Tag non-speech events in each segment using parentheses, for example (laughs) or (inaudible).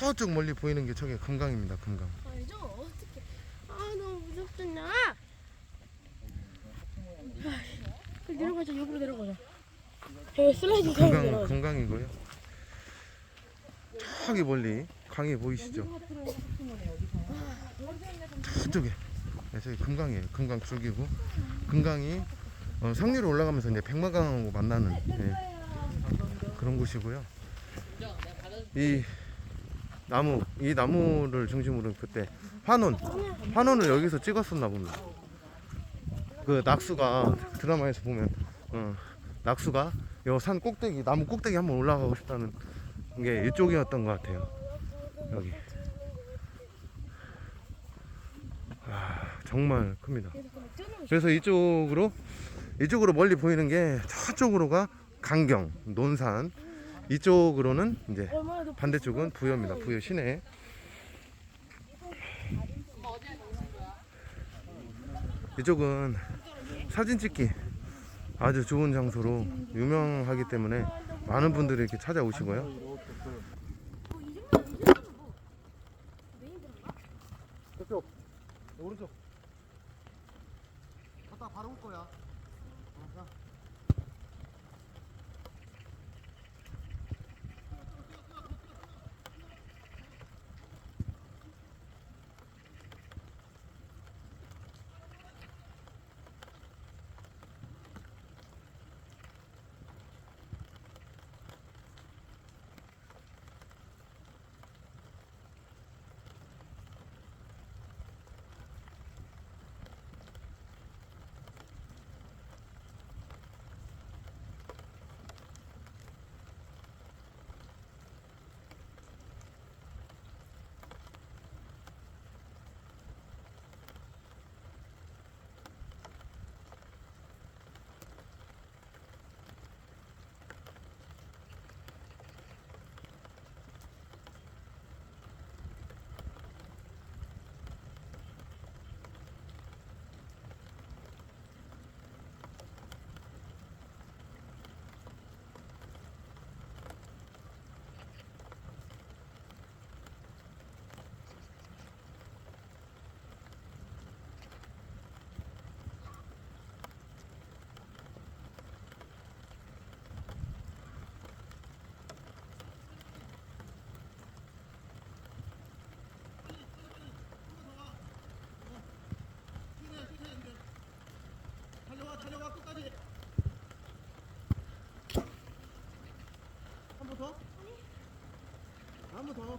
저쪽 멀리 보이는 게 저게 금강입니다. 금강. 알죠? 어떻게? 아 너무 무섭잖아. 아, 내려가자 옆으로 내려가자. 저 슬라이딩 타고 금강 내려가자. 금강이고요. 저기 멀리 강이 보이시죠? 저쪽에 네, 저기 금강이에요. 금강 줄기고 금강이 어, 상류로 올라가면서 이제 백마강하고 만나는 예, 그런 곳이고요. 이 나무 이 나무를 중심으로 그때 환원 환원을 여기서 찍었었나 봅니다. 그 낙수가 드라마에서 보면 어, 낙수가 요 산 꼭대기 나무 꼭대기 한번 올라가고 싶다는 게 이쪽이었던 것 같아요. 여기. 아, 정말 큽니다. 그래서 이쪽으로 이쪽으로 멀리 보이는 게 저쪽으로가 강경, 논산. 이쪽으로는 이제 반대쪽은 부여입니다. 부여 시내. 이쪽은 사진 찍기 아주 좋은 장소로 유명하기 때문에 많은 분들이 이렇게 찾아오시고요. 번 더.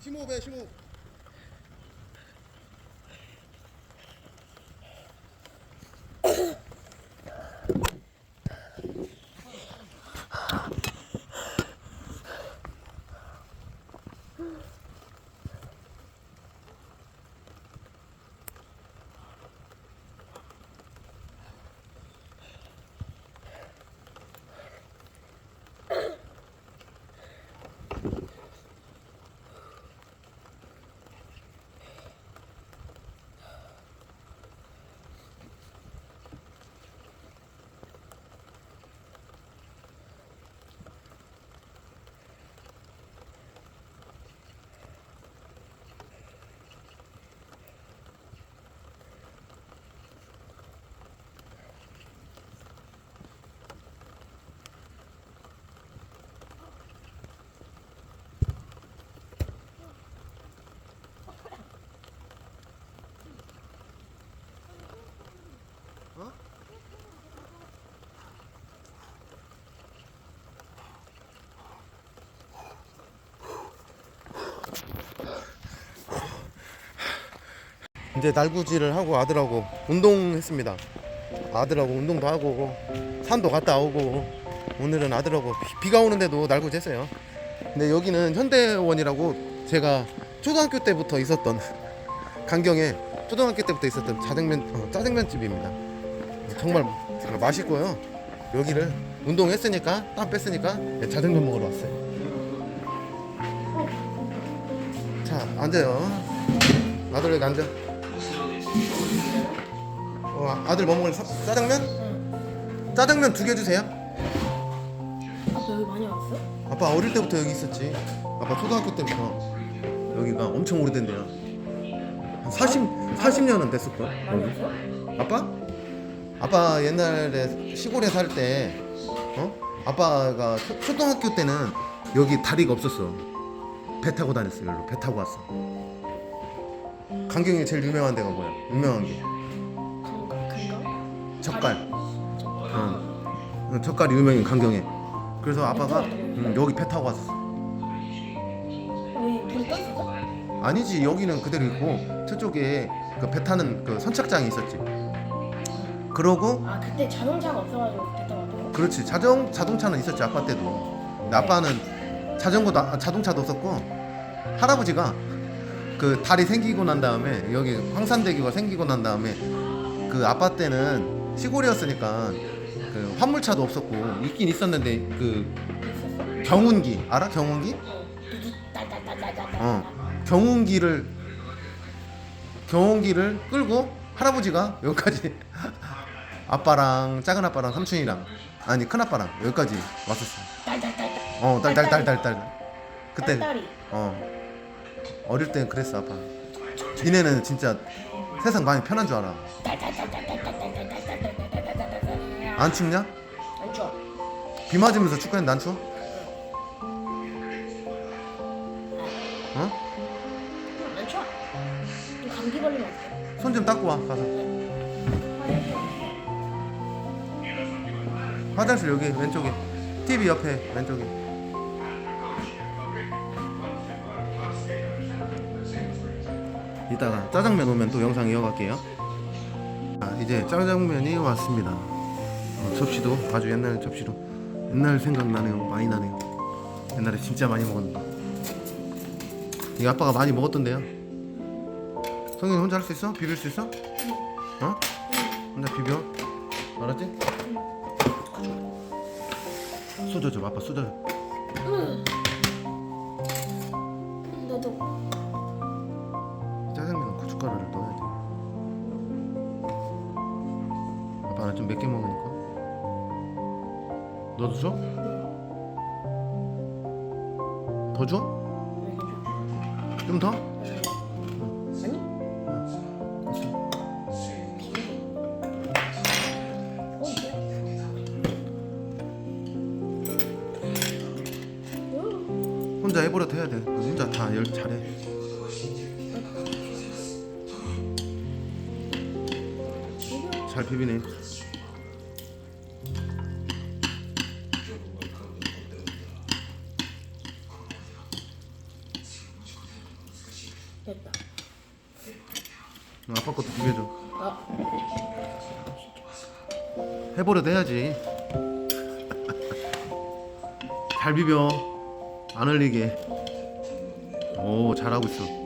심호흡해 심호흡 이제 날구지를 하고 아들하고 운동했습니다. 아들하고 운동도 하고 산도 갔다 오고 오늘은 아들하고 비, 가 오는데도 날구지 했어요. 근데 여기는 현대원이라고 제가 초등학교 때부터 있었던 (laughs) 강경에 초등학교 때부터 있었던 짜장면 어, 짜장면 집입니다. 정말 맛있고요. 여기를 운동했으니까 땀 뺐으니까 네, 짜장면 먹으러 왔어요. 자 앉아요. 아들 여기 앉아. 어, 아들 뭐 먹을래? 사- 짜장면? 짜장면 두 개 주세요. 여기 많이 왔어? 아빠 어릴 때부터 여기 있었지. 아빠 초등학교 때부터 여기가 엄청 오래된데요. 한 40, 40년은 됐을걸. 많이 여기. 왔어? 아빠? 아빠 옛날에 시골에 살 때, 어? 아빠가 초, 초등학교 때는 여기 다리가 없었어. 배 타고 다녔어, 여기로. 배 타고 왔어. 강경이 제일 유명한 데가 뭐야? 유명한 게. 젓갈. 어. 어, 젓갈이 유명해, 강경에. 그래서 아빠가 음, 여기 배 타고 왔어. 여기 불 떴어? 아니지, 여기는 그대로 있고, 저쪽에 그 배 타는 그 선착장이 있었지. 그러고 아 그때 자동차가 없어가지고 됐다 왔다고? 그렇지 자정 자동차는 있었지 아빠 때도 근데 아빠는 자전거도 아, 자동차도 없었고 할아버지가 그 다리 생기고 난 다음에 여기 황산대교가 생기고 난 다음에 그 아빠 때는 시골이었으니까 그 화물차도 없었고 있긴 있었는데 그? 경운기 알아 경운기 어. 경운기를 경운기를 끌고 할아버지가 여기까지 (laughs) 아빠랑 작은 아빠랑 삼촌이랑 아니 큰 아빠랑 여기까지 왔었어. 어 딸딸딸딸딸. 그때. 어 어릴 땐 그랬어 아빠. 니네는 진짜 세상 많이 편한 줄 알아. 안 춥냐? 안 추워. 비 맞으면서 축구했는데 안 추워? 어? 안 추워. 감기 걸리면 어떡해? 손 좀 닦고 와 가서 화장실 여기 왼쪽에 TV 옆에 왼쪽에 이따가 짜장면 오면 또 영상 이어갈게요 아, 이제 짜장면이 왔습니다 어, 접시도 아주 옛날 접시로 옛날 생각나네요. 많이 나네요. 옛날에 진짜 많이 먹었는데. 이 아빠가 많이 먹었던데요. 성현이 혼자 할 수 있어? 비빌 수 있어? 어? 혼자 비벼. 알았지? 쏟아줘 아빠 쏟아줘. 너도 짜장면 고춧가루를 넣어 너도 줘? 더 줘? 좀 더? 혼자 해버려도 해야 돼. 혼자 다 열 잘해. 잘 비비네. 아빠 것도 비벼줘. 아, 해버려도 해야지. 잘 비벼. 안 흘리게. 오 잘하고 있어.